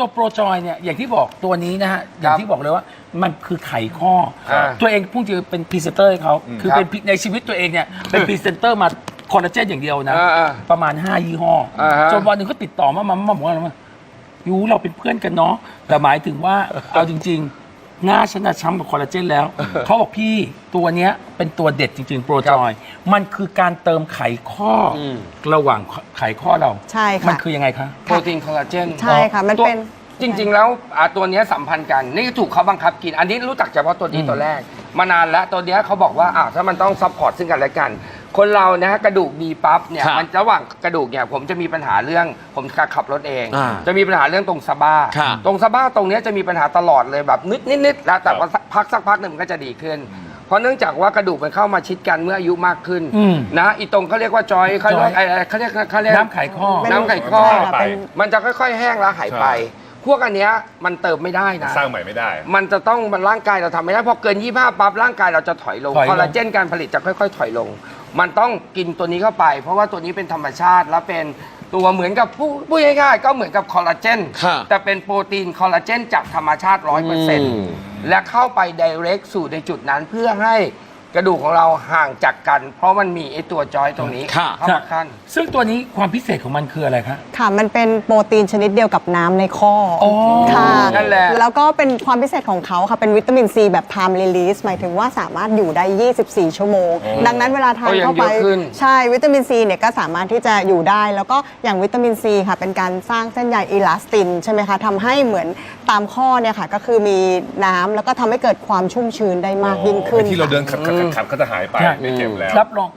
ตัวโปรจอยเนี่ยอย่างที่บอกตัวนี้นะฮะอย่างที่บอกเลยว่ามันคือไขข้ออ่าตัวเองพุ่งจะเป็นพรีเซนเตอร์ให้เขาคือครับเป็นพรีในชีวิตตัวเองเนี่ยเป็นพรีเซนเตอร์มาคอลลาเจนอย่างเดียวนะ อ่าประมาณ 5 ยี่ห้ออาฮะ จนวันหนึ่งเขาติดต่อมามามาบอกว่าอะไรมายูเราเป็นเพื่อนกันเนาะแต่หมายถึงว่าเอาจริง ๆ หน้าฉันน่ะช้ำกับคอลลาเจนแล้ว เขาบอกพี่ตัวเนี้ยเป็นตัวเด็ดจริง ๆ โปรจอย มันคือการเติมไขข้ออม ระหว่างไขข้อเรา ใช่ค่ะ มันคือยังไงคะ โปรตีนคอลลาเจนใช่ค่ะมันตัวเป็น จริง ๆ แล้วอะตัวเนี้ยสัมพันธ์กัน นี่ถูกเขาบังคับกิน อันนี้รู้จักเฉพาะตัวนี้อืม ตัวแรก มานานแล้วตัวเนี้ยเขาบอกว่าอะถ้ามันต้องซัพพอร์ตซึ่งกันและกัน คนเรานะฮะกระดูกดีปั๊บเนี่ยครับมันระหว่างกระดูกเนี่ยผมจะมีปัญหาเรื่องผมขับรถเอง อ่าจะมีปัญหาเรื่องตรงสะบ้า ครับตรงสะบ้าตรงเนี้ยจะมีปัญหาตลอดเลยแบบนิดนิดๆแล้วแต่ว่าสักพักสักพักหนึ่งมันก็จะดีขึ้น เพราะเนื่องจากว่ากระดูกมันเข้ามาชิดกันเมื่ออายุมากขึ้นอืม นะอีตรงเขาเรียกว่าจอยเขาเรียกจอยไอ้ไอ้เขาเรียกเขาเรียก น้ำไขข้อ น้ำไขข้อ ใช่ค่ะเป็น มันจะค่อยๆ แห้งแล้วหายไป พวกอันเนี้ยมันเติมไม่ได้นะ สร้างใหม่ไม่ได้ มันจะต้องมันร่างกายเราทำไม่ได้พอเกิน 25 ปั๊บร่างกายเราจะถอยลง ถอยลง คอลลาเจนการผลิตจะค่อยๆ ถอยลง มันต้องกินตัวนี้เข้าไป เพราะว่าตัวนี้เป็นธรรมชาติและเป็นตัวเหมือนกับผู้พูดง่ายๆก็เหมือนกับคอลลาเจนค่ะแต่เป็นโปรตีนคอลลาเจนจากธรรมชาติ100%และเข้าไป direct สู่ในจุดนั้นเพื่อให้ กระดูกของเราห่างจากกัน เพราะมันมีไอตัวจอยตรงนี้ค่ะ เข้ามาขั้น ซึ่งตัวนี้ความพิเศษของมันคืออะไรคะ ค่ะ มันเป็นโปรตีนชนิดเดียวกับน้ำในข้อออค่ะ นั่นแหละ แล้วก็เป็นความพิเศษของเขาค่ะ เป็นวิตามินซีแบบ time release หมายถึงว่าสามารถอยู่ได้ 24 ชั่วโมง ดังนั้นเวลาทานโอ้ยังเข้าไป เยอะขึ้น ใช่ วิตามินซีเนี่ยก็สามารถที่จะอยู่ได้ แล้วก็อย่างวิตามินซีค่ะ เป็นการสร้างเส้นใยอีลาสตินใช่ไหมคะทำให้เหมือน ตามข้อเนี่ยค่ะ ก็คือมีน้ำแล้วก็ทำให้เกิดความชุ่มชื้นได้มากยิ่งขึ้นที่เราค่ะ เดินขัดขัดขัดขัดก็จะหายไปใช่ไม่เจ็บแล้ว รับรอง